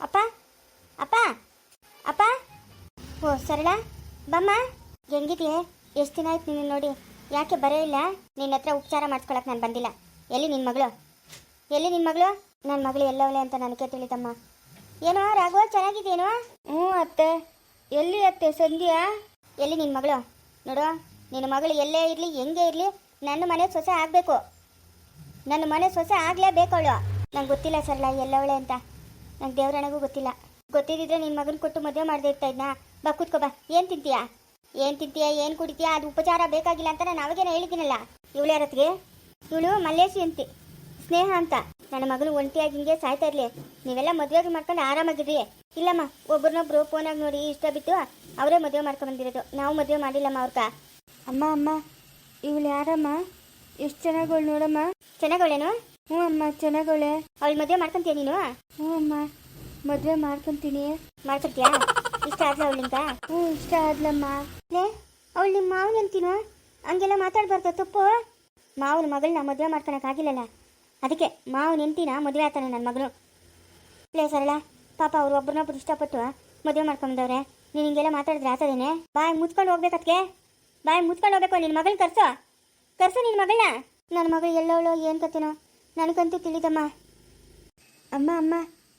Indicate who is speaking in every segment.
Speaker 1: ಅಪ್ಪ ಅಪ್ಪ ಅಪ್ಪ. ಓ ಸರಳ ಬಮ್ಮ ಹೆಂಗಿದೆಯೇ ಎಷ್ಟು ದಿನ ಆಯ್ತು ನೀನು ನೋಡಿ? ಯಾಕೆ ಬರೇ ಇಲ್ಲ? ನಿನ್ನ ಹತ್ರ ಉಪಚಾರ ಮಾಡಿಸ್ಕೊಳಕ್ಕೆ ನಾನು ಬಂದಿಲ್ಲ. ಎಲ್ಲಿ ನಿನ್ನ ಮಗಳು? ಎಲ್ಲಿ ನಿನ್ನ ಮಗಳು? ನನ್ನ ಮಗಳು ಎಲ್ಲವಳೆ ಅಂತ ನನಗೆ ತಿಳಿದಮ್ಮ ಏನೋ ರಾಘವ ಚೆನ್ನಾಗಿದೆಯೇನೋ ಹ್ಞೂ ಅತ್ತೆ. ಎಲ್ಲಿ ಅತ್ತೆ ಸಂಧ್ಯಾ? ಎಲ್ಲಿ ನಿನ್ನ ಮಗಳು? ನೋಡು ನಿನ್ನ ಮಗಳು ಎಲ್ಲೇ ಇರಲಿ ಹೆಂಗೆ ಇರಲಿ ನನ್ನ ಮನೆ ಸೊಸೆ ಆಗಬೇಕು. ನನ್ನ ಮನೆ ಸೊಸೆ ಆಗಲೇಬೇಕು ಅವಳು. ನಂಗೆ ಗೊತ್ತಿಲ್ಲ ಸರಳ ಎಲ್ಲವಳೆ ಅಂತ. ನಂಗೆ ದೇವ್ರಣಗೂ ಗೊತ್ತಿಲ್ಲ. ಗೊತ್ತಿದ್ದಿದ್ರೆ ನಿನ್ನ ಮಗನ ಕೊಟ್ಟು ಮದುವೆ ಮಾಡದೇ ಇರ್ತಾ ಇದ್ನಾ? ಬಾ ಕೂತ್ಕೋ ಬಾ. ಏನು ತಿಂತೀಯಾ? ಏನು ತಿಂತೀಯಾ ಏನು ಕುಡಿತೀಯಾ? ಅದು ಉಪಚಾರ ಬೇಕಾಗಿಲ್ಲ ಅಂತ ನಾನು ಅವಾಗೇನ ಹೇಳಿದ್ದೀನಲ್ಲ. ಇವಳು ಯಾರತ್ಗೆ? ಇವಳು ಮಲ್ಲೇಶಿ ಅಂತಿ. ಸ್ನೇಹ ಅಂತ. ನನ್ನ ಮಗಳು ಒಂಟಿಯಾಗಿ ಹಿಂಗೆ ಸಾಯ್ತಾ ಇರಲಿ. ನೀವೆಲ್ಲ ಮದುವೆಗೆ ಮಾಡ್ಕೊಂಡು ಆರಾಮಾಗಿದ್ರಿ ಇಲ್ಲಮ್ಮ ಒಬ್ರನ್ನೊಬ್ರು ಫೋನಾಗಿ ನೋಡಿ ಇಷ್ಟ ಬಿತ್ತು ಅವರೇ ಮದುವೆ ಮಾಡ್ಕೊಂಡು ಬಂದಿರೋದು. ನಾವು ಮದುವೆ ಮಾಡಿಲ್ಲಮ್ಮ ಅವ್ರಕ. ಅಮ್ಮ ಅಮ್ಮ. ಇವಳು ಯಾರಮ್ಮ? ಎಷ್ಟು ಚೆನ್ನಾಗವಳು ನೋಡಮ್ಮ? ಚೆನ್ನಾಗವಳೇನು ಹ್ಞೂ ಅಮ್ಮ ಚೆನ್ನಾಗವಳೆ ಅವಳು ಮದುವೆ ಮಾಡ್ಕೊಂತೀಯ ನೀನು? ಹ್ಞೂ ಅಮ್ಮ. ಮದುವೆ ಮಾಡ್ಕೊಂತೀನಿ. ಮಾಡ್ಕೊತೀಯಾ ಇಷ್ಟ ಆದ್ಲ ಅವಳಿಂದ? ಹ್ಞೂ, ಇಷ್ಟ ಆದ್ಲಮ್ಮ. ಲೇ, ಅವಳು ನಿಮ್ಮ ಮಾವನ ಅಂತೀನೋ? ಹಂಗೆಲ್ಲ ಮಾತಾಡ್ಬಾರ್ದು, ತಪ್ಪು? ಮಾವನ ಮಗಳನ್ನ ಮದುವೆ ಮಾಡ್ಕೊಳಕ್ಕಾಗಿಲ್ಲಲ್ಲ ಅದಕ್ಕೆ ಮಾವನ ಎಂತೀನ ಮದುವೆ ಆತಾನೆ ನನ್ನ ಮಗಳು. ಲೇ, ಸರಳ, ಪಾಪ ಅವ್ರು ಒಬ್ರನ್ನೊಬ್ರು ಇಷ್ಟಪಟ್ಟು ಮದುವೆ ಮಾಡ್ಕೊಂಬಂದವ್ರೆ ನೀನು ಹಿಂಗೆಲ್ಲ ಮಾತಾಡಿದ್ರೆ ಆತದೇನೆ? ಬಾಯ್ ಮುಚ್ಕೊಂಡು ಹೋಗ್ಬೇಕತ್ಗೆ ಬಾಯ್ ಮುಚ್ಕೊಂಡು ಹೋಗ್ಬೇಕು ನಿನ್ನ ಮಗಳನ್ನ ಕರ್ಸೋ. ಕರ್ಸು ನಿನ್ನ ಮಗಳನ್ನ. ನನ್ನ ಮಗಳು ಎಲ್ಲವಳು ಏನು ಕತ್ತೇನೋ ನನಗಂತೂ ತಿಳಿದಮ್ಮ. ಅಮ್ಮ ಅಮ್ಮ.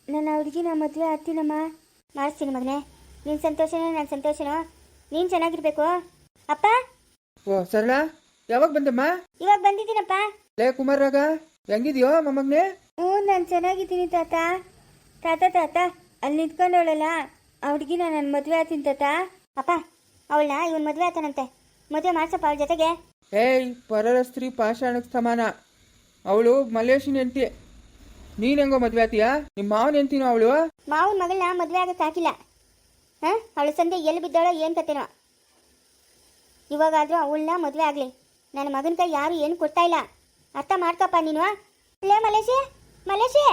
Speaker 1: ನನ್ನ ಹುಡುಗಿನ ಮದುವೆ ಆಗ್ತೀನಮ್ಮ. ಮಾಡಿಸ್ತೀನಿ ಮಗನೇ. ನಿನ್ನ ಸಂತೋಷನೋ ನನ್ನ ಸಂತೋಷನೋ? ನೀನು ಚೆನ್ನಾಗಿರ್ಬೇಕು. ಅಪ್ಪ?
Speaker 2: ಓ ಸರಳ? ಯಾವಾಗ ಬಂದಮ್ಮ?
Speaker 1: ಇವಾಗ ಬಂದಿದ್ದೀನಪ್ಪ.
Speaker 2: ಲೇ ಕುಮಾರಾಗ ಹೆಂಗಿದ್ಯೋ ಮೊಮ್ಮಗ್ನೆ
Speaker 1: ಹ್ಞೂ ನಾನು ಚೆನ್ನಾಗಿದ್ದೀನಿ ತಾತ. ತಾತ ತಾತ ಅಲ್ಲಿ ನಿಂತ್ಕೊಂಡವಳಲ್ಲ. ಆ ಹುಡುಗಿನ ನಾನು ಮದುವೆ ಆತೀನಿ ತಾತ. ಅಪ್ಪ ಅವಳನ್ನ ಇವನ್ ಮದುವೆ ಆತನಂತೆ ಮದುವೆ ಮಾಡ್ಸಪ್ಪ ಅವಳ ಜೊತೆಗೆ.
Speaker 2: ಏಯ್ ಪರರ ಸ್ತ್ರೀ ಪಾಷಾಣಕ್ಕೆ ಸಮಾನ. ಅವಳು ಮಲೇಶಿನ ಹೆಂಡತಿ. ನೀನ್ ಹೆಂಗೋ ಮದ್ವೆ ಆತೀಯಾ? ನಿಮ್ ಮಾವನ್ ಎಂತೀನೋ ಅವಳು?
Speaker 1: ಮಾವನ ಮಗಳನ್ನ ಮದ್ವೆ ಆಗಕ್ಕೆ ಸಾಕಿಲ್ಲ ಹ? ಅವಳು ಸಂಜೆ ಎಲ್ಲಿ ಬಿದ್ದಾಳೋ ಏನು ಕತ್ತೇನೋ ಇವಾಗಾದ್ರೂ ಅವಳನ್ನ ಮದುವೆ ಆಗಲಿ. ನನ್ನ ಮಗನ ಕೈ ಯಾರು ಏನು ಕೊಡ್ತಾ ಇಲ್ಲ. ಅರ್ಥ ಮಾಡ್ಕಪ್ಪ ನೀನು ಲೇ ಮಲೇಶಿ ಮಲೇಶಿ!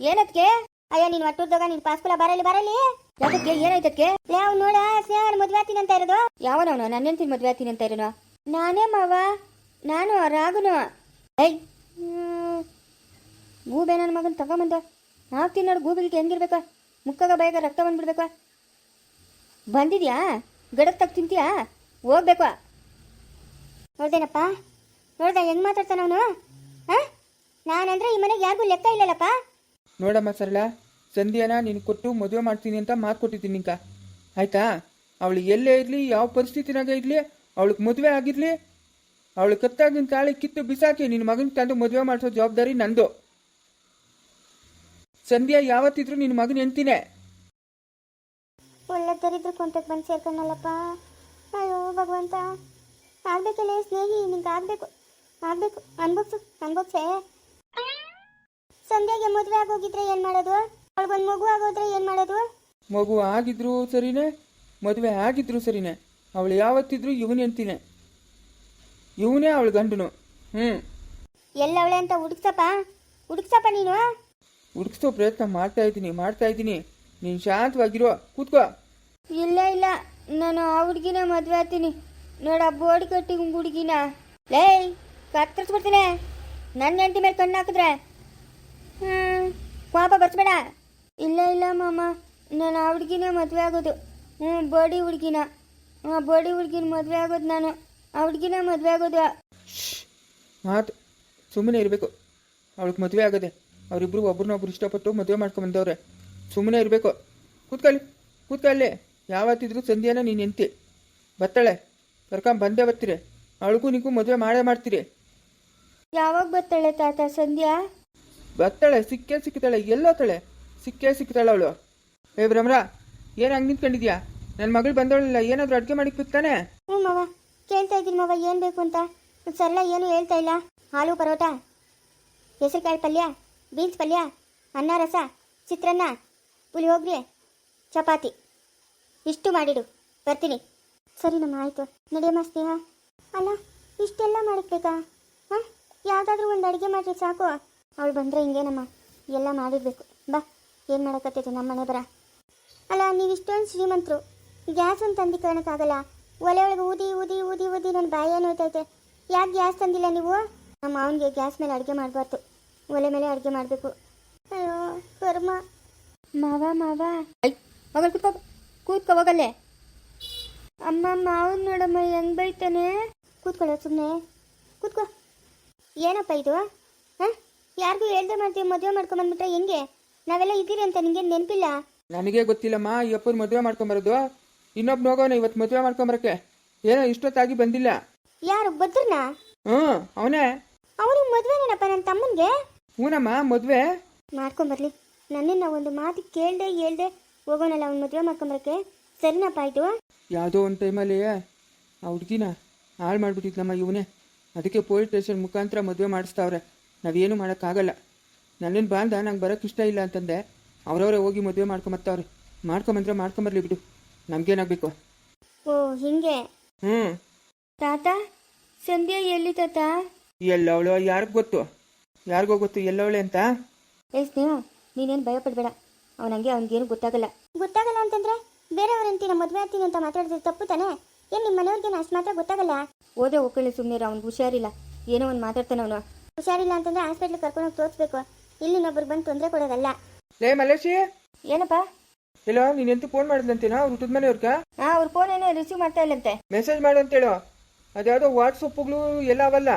Speaker 1: ಏನತ್ಗೆ? ಅಯ್ಯೋ ನೀನು ಮಟ್ಟದಾಗ ನೀನು ಪಾಸ್ಕುಲ ಬರಲಿ ಬರಲಿ ಯಾಕಕ್ಕೆ ಏನಾಯ್ತಕ್ಕೆ ಲೇ ಅವ್ನು ನೋಡ ಸ್ನೇಹ ಮದುವೆ ಆಗ್ತೀನಿ ಅಂತ ಇರೋದು. ಯಾವನವನು? ನನ್ನ ಮದ್ವೆ ಮದುವೆ ಆಗ್ತೀನಿ ಅಂತ ಇರೋನು? ನಾನೇ ಮಾವ. ನಾನು ರಾಗುನು ಏಯ್. ಗೂಬೆ ನನ್ನ ಮಗನ ತಗೊಂಬಂದ. ನಾಲ್ಕು ತಿನ್ನೋಡು ಗೂಬಿಲಿಕ್ಕೆ ಹೆಂಗಿರ್ಬೇಕ? ಮುಕ್ಕಾಗ ಬೇಗ ರಕ್ತ ಬಂದ್ಬಿಡ್ಬೇಕ? ಬಂದಿದ್ಯಾ? ಗಡಕ್ ತಗ್ ತಿಂತೀಯಾ? ಹೋಗ್ಬೇಕು. ನೋಡ್ದೇನಪ್ಪ? ನೋಡ್ದ, ಹೆಂಗ್ ಮಾತಾಡ್ತಾನ ಅವನು? ಹಾ? ನಾನಂದ್ರೆ ಈ ಮನೆಗೆ ಯಾರಿಗೂ ಲೆಕ್ಕ ಇಲ್ಲಲ್ಲಪ್ಪ?
Speaker 2: ನೋಡಮ್ಮ ಸರಳ, ಸಂಧ್ಯಾನ ನೀನು ಕೊಟ್ಟು ಮದುವೆ ಮಾಡ್ತೀನಿ ಅಂತ ಮಾತು ಕೊಟ್ಟಿದ್ದೀನಿ ನಿಂಕ. ಆಯ್ತಾ? ಅವಳು ಎಲ್ಲೇ ಇರಲಿ, ಯಾವ ಪರಿಸ್ಥಿತಿನಾಗ ಇರಲಿ, ಅವಳಿಗೆ ಮದುವೆ ಆಗಿರಲಿ, ಅವಳು ಕತ್ತಾಗಿನ ತಾಳಿ ಕಿತ್ತು ಬಿಸಾಕಿ ನಿನ್ನ ಮಗನ ತಂದು ಮದುವೆ ಮಾಡಿಸೋ ಜವಾಬ್ದಾರಿ ನಂದು. ಸಂಧ್ಯಾ ಯಾವತ್ತಿದ್ರು ನಿನ್ನ ಮಗನ ಎಂತಿನೇ?
Speaker 1: ಒಳ್ಳೆ ದರಿದ್ರ ಕೊಂತಕ್ಕೆ ಬಂದು ಸೇರ್ಕೊಂಡಲ್ಲಪ್ಪ. ಅಯ್ಯೋ ಭಗವಂತ. ಆಗ್ಬೇಕಲ್ಲ ಸ್ನೇಹಿ ನಿಂಗೆ ಆಗ್ಬೇಕು. ಆಗ್ಬೇಕು. ಅನ್ಭೋಗ್ಸು ಅನ್ಭೋಗ್ಸೆ ಸಂಧ್ಯಾಗೆ ಮದುವೆ ಆಗೋಗಿದ್ರೆ ಏನು ಮಾಡೋದು? ಅವಳಿಗೊಂದು ಮಗು ಆಗೋದ್ರೆ ಏನು ಮಾಡೋದು?
Speaker 2: ಮಗು ಆಗಿದ್ರು ಸರಿನೇ ಮದುವೆ ಆಗಿದ್ರು ಸರಿನೇ. ಅವಳು ಯಾವತ್ತಿದ್ರು ಇವನ್ ಹೆಂಡ್ತಿನೇ ಇವನೇ ಅವಳ ಗಂಡನು. ಹ್ಞೂ
Speaker 1: ಎಲ್ಲವಳೆ ಅಂತ ಹುಡುಕ್ಸಪ್ಪ? ಹುಡುಕ್ಸಪ್ಪ ನೀನು?
Speaker 2: ಹುಡುಕ್ಸೋ ಪ್ರಯತ್ನ ಮಾಡ್ತಾ ಇದ್ದೀನಿ ಮಾಡ್ತಾ ಇದ್ದೀನಿ. ನೀನು ಶಾಂತವಾಗಿರೋ ಕೂತ್ಕೋ.
Speaker 1: ಇಲ್ಲ ಇಲ್ಲ. ನಾನು ಆ ಹುಡುಗಿನ ಮದುವೆ ಆಗ್ತೀನಿ. ನೋಡ ಬೋರ್ಡ್ ಕಟ್ಟಿ ಹುಡುಗಿನ. ಲೇಯ್ ಕತ್ತರಿಸ್ಬಿಡ್ತೀನಿ. ನನ್ನ ಹೆಂಡತಿ ಮೇಲೆ ಕಣ್ಣು ಹಾಕಿದ್ರೆ. ಪಾಪ ಬರ್ಸ್ಬೇಡ. ಇಲ್ಲ ಇಲ್ಲ ಮಾಮ. ನಾನು ಆ ಹುಡುಗಿನ ಮದುವೆ ಆಗೋದು. ಹ್ಞೂ ಬೋಡಿ ಹುಡುಗಿನ. ಹಾಂ ಬೋಡಿ ಹುಡುಗಿನ ಮದುವೆ ಆಗೋದು ನಾನು. ಆ ಹುಡುಗಿನ ಮದುವೆ ಆಗೋದು.
Speaker 2: ಮಾತು. ಸುಮ್ಮನೆ ಇರಬೇಕು. ಅವಳಿಗೆ ಮದುವೆ ಆಗದೆ. ಅವರಿಬ್ರು ಒಬ್ರನ್ನೊಬ್ರು ಇಷ್ಟಪಟ್ಟು ಮದುವೆ ಮಾಡ್ಕೊಂಡ್ ಬಂದವ್ರೆ. ಸುಮ್ಮನೆ ಇರಬೇಕು. ಕೂತ್ಕೊಳ್ಳಿ ಕೂತ್ಕೊಳ್ಳಿ. ಯಾವತ್ತಿದ್ರು ಸಂಧ್ಯಾನ ನೀನು ಎಂತಿ ಬರ್ತಾಳೆ ಕರ್ಕೊಂಡ್ ಬಂದೇ ಬರ್ತೀರಿ. ಅವಳಿಗೂ ನಿಗೂ ಮದುವೆ ಮಾಡೇ ಮಾಡ್ತೀರಿ.
Speaker 1: ಯಾವಾಗ ಬರ್ತಾಳೆ ತಾತ ಸಂಧ್ಯಾ?
Speaker 2: ಬರ್ತಾಳೆ ಸಿಕ್ಕೇ ಸಿಕ್ತಾಳೆ ಎಲ್ಲೋತಾಳೆ ಸಿಕ್ಕೇ ಸಿಕ್ತಾಳೆ ಅವಳು. ಏ ಭ್ರಮರ ಏನು ಹಂಗೆ ನಿಂತ್ಕೊಂಡಿದ್ಯಾ? ನನ್ನ ಮಗಳು ಬಂದವಳಿಲ್ಲ ಏನಾದರೂ ಅಡುಗೆ ಮಾಡಿ ಕೂತಾನೆ
Speaker 1: ಹ್ಞೂ ಮಾವ ಕೇಳ್ತಾ ಇದ್ದೀನಿ ಮಾವ ಏನು ಬೇಕು ಅಂತ. ಸರಳ ಏನು ಹೇಳ್ತಾ ಇಲ್ಲ? ಹಾಲು ಪರೋಟ? ಹೆಸರುಕಾಳು ಪಲ್ಯ? ಬೀನ್ಸ್ ಪಲ್ಯ, ಅನ್ನ ರಸ, ಚಿತ್ರಾನ್ನ, ಪುಳಿಯೋಗ್ರೆ, ಚಪಾತಿ. ಇಷ್ಟು ಮಾಡಿಡು. ಬರ್ತೀನಿ. ಸರಿ ನಮ್ಮ ಆಯಿತು. ನಡೆಯಮ್ಮ ಸ್ನೇಹ. ಅಲ್ಲ, ಇಷ್ಟೆಲ್ಲ ಮಾಡಿಕ್ಬೇಕಾ ಹಾಂ? ಯಾವುದಾದ್ರೂ ಒಂದು ಅಡುಗೆ ಮಾಡಿದ್ರೆ ಸಾಕು. ಅವಳು ಬಂದರೆ ಹಿಂಗೇನಮ್ಮ? ಎಲ್ಲ ಮಾಡಿರಬೇಕು. ಬಾ, ಏನು ಮಾಡೋಕತ್ತೈತೆ ನಮ್ಮ ಮನೆ ಬರ. ಅಲ್ಲ, ನೀವು ಇಷ್ಟೊಂದು ಶ್ರೀಮಂತರು. ಗ್ಯಾಸ್ ಒಂದು ತಂದಿಕೊಳ್ಳೋಕ್ಕಾಗಲ್ಲ ಒಲೆ ಒಳಗೆ ಊದಿ ಊದಿ ಊದಿ ಊದಿ ನನ್ನ ಬಾಯಿ ಏನೋತೈತೆ ಯಾಕೆ ಗ್ಯಾಸ್ ತಂದಿಲ್ಲ ನೀವು? ನಮ್ಮ ಮಾವನಿಗೆ ಗ್ಯಾಸ್ ಮೇಲೆ ಅಡುಗೆ ಮಾಡಬಾರ್ದು. ಒಲೆ ಮೇಲೆ ಅಡುಗೆ ಮಾಡಬೇಕು. ಅಯ್ಯೋ ಕರ್ಮ.
Speaker 3: ಮಾವ ಮಾವ. ಐ ಹೋಗಲ್ ಕೂತ್ಕೋ ಕೂತ್ಕೋ ಹೋಗಲ್ಲೇ. ಅಮ್ಮ ಮಾವನ್ ನೋಡಮ್ಮ ಹೆಂಗ್ ಬೈತಾನೆ? ಕೂತ್ಕೊಳ್ಳೋ ಸುಮ್ಮನೆ ಕೂತ್ಕೋ. ಏನಪ್ಪ ಇದು ಹಾಂ ಯಾರಿಗೂ ಹೇಳ್ದೆ ಮಾಡ್ತೀವಿ ಮದುವೆ ಮಾಡ್ಕೊಂಬಂದ್ಬಿಟ್ರೆ ಹೆಂಗೆ? ನಾವೆಲ್ಲ ಇದ್ದೀರಿ ಅಂತ ನಿಂಗೆ ನೆನಪಿಲ್ಲ?
Speaker 2: ನನಗೆ ಗೊತ್ತಿಲ್ಲಮ್ಮ ಈ ಅಪ್ಪನ ಮದುವೆ ಮಾಡ್ಕೊಂಬರೋದು ಇನ್ನೊಬ್ಬ ಹೋಗೋಣ ಇವತ್ತು ಮದುವೆ ಮಾಡ್ಕೊಂಬರಕ್ಕೆ ಏನೋ ಇಷ್ಟೊತ್ತಾಗಿ ಬಂದಿಲ್ಲ.
Speaker 3: ಯಾರು ಬದ್ರನಾ
Speaker 2: ಹ್ಞೂ ಅವನೇ.
Speaker 3: ಅವನಿಗೆ ಮದುವೆನೇನಪ್ಪ ನನ್ನ ತಮ್ಮನಿಗೆ?
Speaker 2: ಹೂನಮ್ಮ ಮದ್ವೆ?
Speaker 3: ಮಾಡ್ಕೊಂಬರ್ಲಿ ನನ್ನ ಒಂದು ಮಾತು ಕೇಳ್ದೆ ಹೇಳ್ದೆ ಹೋಗೋಣಲ್ಲ ಅವ್ನ ಮದ್ವೆ ಮಾಡ್ಕೊಂಬರಕ್ಕೆ? ಸರಿನಪ್ಪ ಆಯ್ತು?
Speaker 2: ಯಾವುದೋ ಒಂದು ಟೈಮಲ್ಲಿ ಆ ಹುಡುಗಿನ ಹಾಳು ಮಾಡಿಬಿಟ್ಟಿದ್ನಮ್ಮ ಇವನೇ. ಅದಕ್ಕೆ ಪೊಲೀಸ್ ಸ್ಟೇಷನ್ ಮುಖಾಂತರ ಮದುವೆ ಮಾಡಿಸ್ತಾವ್ರೆ. ನಾವೇನು ಮಾಡೋಕ್ಕಾಗಲ್ಲ. ನನ್ನನ್ನು ಬಾಂಧ ನಂಗೆ ಬರೋಕ್ಕೆ ಇಷ್ಟ ಇಲ್ಲ ಅಂತಂದೆ. ಅವರವರೇ ಹೋಗಿ ಮದುವೆ ಮಾಡ್ಕೊಂಬರ್ತಾವ್ರೆ ಮಾಡ್ಕೊಂಬಂದ್ರೆ ಮಾಡ್ಕೊಂಬರ್ಲಿ ಬಿಡು. ನಮ್ಗೇನಾಗಬೇಕು?
Speaker 3: ಓ ಹಿಂಗೆ?
Speaker 2: ಹ್ಞೂ
Speaker 3: ತಾತ ಸಂಧ್ಯಾ ಎಲ್ಲಿ ತಾತ?
Speaker 2: ಎಲ್ಲವಳು ಯಾರಿಗೆ ಗೊತ್ತು? ಯಾರಿಗೋ ಗೊತ್ತು ಎಲ್ಲವಳೆ ಅಂತ?
Speaker 3: ಏ ಸ್ನೇಹ ನೀನೇನು ಭಯ ಪಡಬೇಡ ಅವನಂಗೆ ಅವನಿಗೇನು ಗೊತ್ತಾಗಲ್ಲ. ಗೊತ್ತಾಗಲ್ಲ ಅಂತಂದ್ರೆ ಬೇರೆಯವರಂತೀನ ಮದುವೆ ಆಗ್ತೀನಿ ಅಂತ ಮಾತಾಡಿದ್ರೆ ತಪ್ಪು ತಾನೆ? ಏನು ನಿಮ್ಮ ಮನೆಯವ್ರಿಗೆ ಅಷ್ಟು ಮಾತ್ರ ಗೊತ್ತಾಗಲ್ಲ? ಓದೇ ಒಕ್ಕಳಿ ಸುಮ್ಮನೆ ಅವ್ನಿಗೆ ಹುಷಾರಿಲ್ಲ. ಏನೋ ಒಂದು ಮಾತಾಡ್ತಾನೆ ಅವನು. ಹುಷಾರಿಲ್ಲ ಅಂತಂದ್ರೆ ಹಾಸ್ಪಿಟ್ಲಿಗೆ ಕರ್ಕೊಂಡೋಗಿ ತೋರಿಸ್ಬೇಕು. ಇಲ್ಲಿ ಇನ್ನೊಬ್ರಿಗೆ ಬಂದು ತೊಂದರೆ ಕೊಡೋದಲ್ಲ.
Speaker 2: ಲೇ ಮಲೇಶಿ!
Speaker 3: ಏನಪ್ಪ?
Speaker 2: ಎಲ್ಲೋ ನೀನ್ ಎಂತ ಫೋನ್ ಮಾಡಿದ್ಲಂತೇನೋ? ಅವ್ರ ಹುಟ್ಟದ ಮನೆಯವ್ರಕ
Speaker 3: ಹಾಂ ಅವ್ರ ಫೋನ್ ಏನೋ ರಿಸೀವ್ ಮಾಡ್ತಾ ಇಲ್ಲಂತೆ.
Speaker 2: ಮೆಸೇಜ್ ಮಾಡು ಅಂತೇಳು ಅದ್ಯಾವುದೋ ವಾಟ್ಸಪ್ಗಳು ಎಲ್ಲ ಅವಲ್ಲ.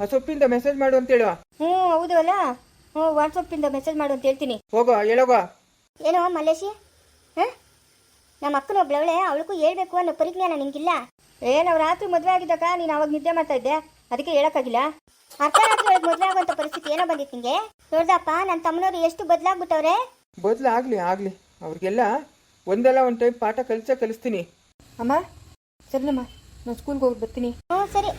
Speaker 2: ಆ ಸೊಪ್ಪಿಂದ ಮೆಸೇಜ್ ಮಾಡು ಅಂತ ಹೇಳುವ.
Speaker 3: ಹ್ಞೂ ಹೌದು ಅಲ್ಲ. ಹ್ಞೂ ವಾಟ್ಸಪ್ಪಿಂದ ಮೆಸೇಜ್ ಮಾಡು ಅಂತ ಹೇಳ್ತೀನಿ.
Speaker 2: ಹೋಗೋ ಹೇಳೋಗೋ.
Speaker 3: ಏನೋ ಮಲ್ಲೇಶಿ? ಹಾಂ? ನಮ್ಮ ಅಕ್ಕನ ಒಬ್ಳವಳೆ ಅವಳಿಗೂ ಹೇಳ್ಬೇಕು ಅನ್ನೋ ಪರಿಜ್ಞಾನ ನಿಂಗಿಲ್ಲ. ಏ ನಾವು ರಾತ್ರಿ ಮದುವೆ ಆಗಿದ್ದಾಗ ನೀನು ಅವಾಗ ನಿದ್ದೆ ಮಾಡ್ತಾ ಇದ್ದೆ. ಅದಕ್ಕೆ ಹೇಳಕ್ಕಾಗಿಲ್ಲ. ಅರ್ಧ ರಾತ್ರಿ ಒಳಗೆ ಮದುವೆ ಆಗುವಂಥ ಪರಿಸ್ಥಿತಿ ಏನೋ ಬಂದಿತ್ತು ನಿಂಗೆ? ನೋಡ್ದಪ್ಪ ನನ್ನ ತಮ್ಮನವ್ರು ಎಷ್ಟು ಬದಲಾಗ್ಬಿಟ್ಟವ್ರೆ?
Speaker 2: ಬದಲಾಗ್ಲಿ ಆಗ್ಲಿ ಆಗಲಿ. ಅವ್ರಿಗೆಲ್ಲ ಒಂದಲ್ಲ ಒಂದು ಟೈಮ್ ಪಾಠ ಕಲಿಸೇ ಕಲಿಸ್ತೀನಿ.
Speaker 4: ಅಮ್ಮ ಸರಿನಮ್ಮ ನಾನು ಸ್ಕೂಲ್ಗೆ ಹೋಗಿ ಬರ್ತೀನಿ.
Speaker 3: ಹ್ಞೂ ಸರಿ.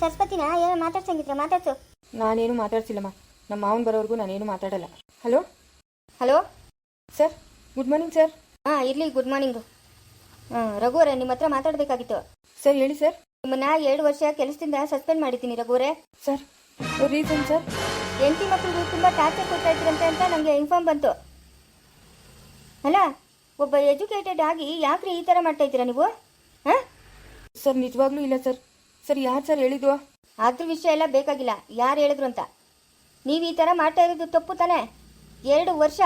Speaker 3: ಸರಸ್ವತಿನ ಏನೋ ಮಾತಾಡ್ಸಂಗಿದ್ರೆ ಮಾತಾಡ್ಸು.
Speaker 4: ನಾನೇನು ಮಾತಾಡ್ಸಿಲ್ಲಮ್ಮ. ನಮ್ಮ ಮಾವನ ಬರೋವರೆಗೂ ನಾನೇನು ಮಾತಾಡಲ್ಲ. Hello
Speaker 3: hello
Speaker 4: sir good morning sir
Speaker 3: ಹಾಂ ಇರಲಿ ಗುಡ್ ಮಾರ್ನಿಂಗು ಹಾಂ ರಘುವರೇ ನಿಮ್ಮ ಹತ್ರ ಮಾತಾಡಬೇಕಾಗಿತ್ತು.
Speaker 4: ಸರ್ ಹೇಳಿ ಸರ್
Speaker 3: ನಿಮ್ಮನ್ನ ಎರಡು ವರ್ಷ ಕೆಲಸದಿಂದ ಸಸ್ಪೆಂಡ್ ಮಾಡಿದ್ದೀನಿ ರಘುವರೇ
Speaker 4: ಸರ್ ರೀಸನ್ ಸರ್
Speaker 3: ಹೆಂಡತಿ ಮಕ್ಕಳಿಗೂ ತುಂಬ ಟಾರ್ಚರ್ ಕೊಡ್ತಾ ಇದ್ರಂತೆ ಅಂತ ನಮಗೆ ಇನ್ಫಾರ್ಮ್ ಬಂತು. ಅಲ್ಲ ಒಬ್ಬ ಎಜುಕೇಟೆಡ್ ಆಗಿ ಯಾಕ್ರಿ ಈ ಥರ ಮಾಡ್ತಾ ಇದ್ದೀರಾ ನೀವು? ಹಾಂ?
Speaker 4: ಸರ್ ನಿಜವಾಗ್ಲೂ ಇಲ್ಲ ಸರ್ ಸರ್, ಯಾರು ಸರ್ ಹೇಳಿದ್ರು
Speaker 3: ಅದ್ರ ವಿಷಯ ಎಲ್ಲ ಬೇಕಾಗಿಲ್ಲ. ಯಾರು ಹೇಳಿದ್ರು ಅಂತ. ನೀವು ಈ ಥರ ಮಾಡ್ತಾ ಇರೋದು ತಪ್ಪು ತಾನೇ? ಎರಡು ವರ್ಷ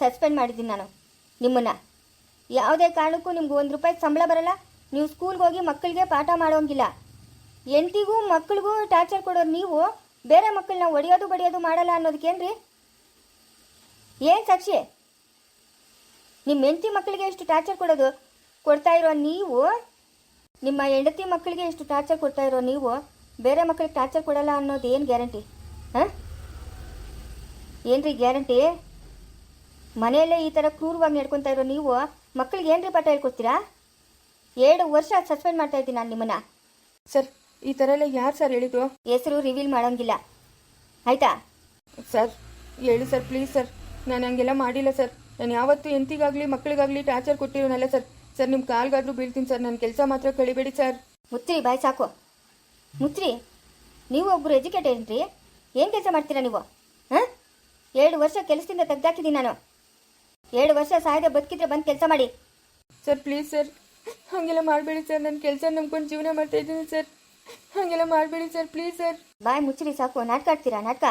Speaker 3: ಸಸ್ಪೆಂಡ್ ಮಾಡಿದ್ದೀನಿ ನಾನು ನಿಮ್ಮನ್ನು. ಯಾವುದೇ ಕಾರಣಕ್ಕೂ ನಿಮ್ಗೆ ಒಂದು ರೂಪಾಯಿ ಸಂಬಳ ಬರಲ್ಲ. ನೀವು ಸ್ಕೂಲ್ಗೆ ಹೋಗಿ ಮಕ್ಕಳಿಗೆ ಪಾಠ ಮಾಡೋಂಗಿಲ್ಲ ಎಂಟಿಗೂ ಮಕ್ಕಳಿಗೂ ಟಾರ್ಚರ್ ಕೊಡೋರು ನೀವು. ಬೇರೆ ಮಕ್ಕಳನ್ನ ಒಡೆಯೋದು ಬಡಿಯೋದು ಮಾಡಲ್ಲ ಅನ್ನೋದಕ್ಕೇನ್ರಿ ಏನು ಸಾಕ್ಷಿ? ನಿಮ್ಮ ಹೆಂಡತಿ ಮಕ್ಕಳಿಗೆ ಎಷ್ಟು ಟಾರ್ಚರ್ ಕೊಡೋದು? ಕೊಡ್ತಾ ಇರೋ ನೀವು ನಿಮ್ಮ ಹೆಂಡತಿ ಮಕ್ಕಳಿಗೆ ಎಷ್ಟು ಟಾರ್ಚರ್ ಕೊಡ್ತಾ ಇರೋ ನೀವು? ಬೇರೆ ಮಕ್ಕಳಿಗೆ ಟಾರ್ಚರ್ ಕೊಡಲ್ಲ ಅನ್ನೋದು ಏನು ಗ್ಯಾರಂಟಿ ಹಾಂ? ಏನ್ರಿ ಗ್ಯಾರಂಟಿ ಮನೆಯಲ್ಲೇ ಈ ಥರ ಕ್ರೂರವಾಗಿ ನಡ್ಕೊತಾ ಇರೋ ನೀವು ಮಕ್ಕಳಿಗೆ ಏನ್ರಿ ಪಾಠ ಹೇಳ್ಕೊಡ್ತೀರಾ? ಎರಡು ವರ್ಷ ಸಸ್ಪೆಂಡ್ ಮಾಡ್ತಾ ಇದ್ದೀನಿ ನಾನು ನಿಮ್ಮನ್ನ.
Speaker 4: ಸರ್ ಈ ಥರ ಎಲ್ಲ ಯಾರು ಸರ್ ಹೇಳಿದ್ರು?
Speaker 3: ಹೆಸರು ರಿವೀಲ್ ಮಾಡೋಂಗಿಲ್ಲ. ಆಯ್ತಾ?
Speaker 4: ಸರ್ ಹೇಳಿ ಸರ್ ಪ್ಲೀಸ್ ಸರ್ ನಾನು ಹಂಗೆಲ್ಲ ಮಾಡಿಲ್ಲ ಸರ್. ನಾನು ಯಾವತ್ತೂ ಎಂತಿಗಾಗಲಿ ಮಕ್ಕಳಿಗಾಗಲಿ ಟಾರ್ಚರ್ ಕೊಟ್ಟಿರೋನಲ್ಲ ಸರ್. ಸರ್ ನಿಮ್ಮ ಕಾಲ್ಗಾದ್ರೂ ಬೀಳ್ತೀನಿ ಸರ್. ನನ್ನ ಕೆಲಸ ಮಾತ್ರ ಕಳಿಬೇಡಿ ಸರ್.
Speaker 3: ಮುತ್ರಿ ಬಾಯ್ ಸಾಕು. ಮುತ್ರಿ ನೀವು ಒಬ್ಬರು ಎಜುಕೇಟೆಡ್ ಏನ್ರಿ? ಏನು ಕೆಲಸ ಮಾಡ್ತೀರಾ ನೀವು? ಹಾಂ? ಎರಡು ವರ್ಷ ಕೆಲಸದಿಂದ ತೆಗ್ದಾಕಿದ್ದೀನಿ ನಾನು. ಎರಡು ವರ್ಷ ಸಾಯದೆ ಬದುಕಿದ್ರೆ ಬಂದು ಕೆಲಸ ಮಾಡಿ.
Speaker 4: Sir please sir. ಹಾಗೆಲ್ಲ ಮಾಡಬೇಡಿ ಸರ್. ನನ್ನ ಕೆಲಸ ನಂಬ್ಕೊಂಡು ಜೀವನ ಮಾಡ್ತಾ ಇದ್ದೀನಿ ಸರ್. ಹಾಗೆಲ್ಲ ಮಾಡಬೇಡಿ ಸರ್ ಪ್ಲೀಸ್ ಸರ್.
Speaker 3: ಬಾಯ್ ಮುಚ್ಚಿರಿ ಸಾಕು. ನಾಟಕ ಆಡ್ತೀರಾ? ನಾಟಕ?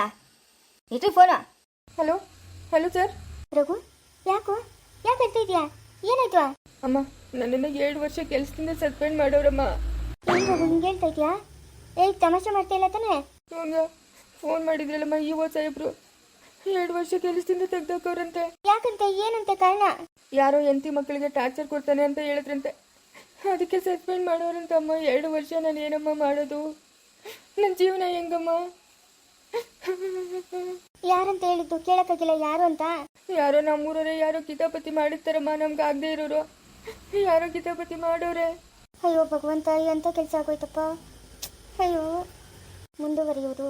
Speaker 3: ಇಟ್ರಿ ಫೋನ
Speaker 4: ಹಲೋ? Hello sir?
Speaker 3: ರಘು ಯಾಕೋ? ಯಾಕೆ ಅಂತ ಇದೆಯಾ? ಏನಾಯ್ತು?
Speaker 4: ಅಮ್ಮ ನನ್ನನ್ನು ಎರಡು ವರ್ಷ ಕೆಲಸದಿಂದ ಸಸ್ಪೆಂಡ್ ಮಾಡೋರಮ್ಮ.
Speaker 3: ರಘು ಹಿಂಗೆ ಹೇಳ್ತಾ ಇದೆಯಾ? ಏಯ್ ತಮಾಷೆ ಮಾಡ್ತಾ ಇಲ್ಲ ತಾನೇ?
Speaker 4: ಇವಾಗ ಫೋನ್ ಮಾಡಿದ್ರಲ್ಲಮ್ಮ ಈ ಓ ಸಾಹೇಬ್ರು ಎರಡು ವರ್ಷ ಕೆಲಸದಿಂದ ತೆಗ್ದಾಕವ್ರಂತೆ
Speaker 3: ಯಾಕಂತ? ಏನಂತ ಕಾರಣ?
Speaker 4: ಯಾರೋ ಎಂತಿ ಮಕ್ಕಳಿಗೆ ಟಾರ್ಚರ್ ಕೊಡ್ತಾನೆ ಅಂತ ಹೇಳಿದ್ರಂತೆ. ಅದಕ್ಕೆ ಸಸ್ಪೆಂಡ್ ಮಾಡೋರಂತ ಅಮ್ಮ ಎರಡು ವರ್ಷ ನಾನು ಏನಮ್ಮ ಮಾಡೋದು? ನನ್ನ ಜೀವನ ಹೆಂಗಮ್ಮ?
Speaker 3: ಯಾರಂತ ಹೇಳಿದ್ದು? ಕೇಳಕ್ಕಾಗಿಲ್ಲ. ಯಾರು ಅಂತ?
Speaker 4: ಯಾರೋ ನಮ್ಮೂರವ್ರೆ ಯಾರೋ ಕಿತಾಪತಿ ಮಾಡಿರ್ತಾರಮ್ಮ. ನಮ್ಗೆ ಆಗದೆ ಇರೋರು. ಯಾರೋ ಕಿತಾಪತಿ ಮಾಡೋರೆ.
Speaker 3: ಅಯ್ಯೋ ಭಗವಂತ ಎಂಥ ಕೆಲಸ ಆಗೋಯ್ತಪ್ಪ? ಅಯ್ಯೋ ಮುಂದುವರಿಯುವುದು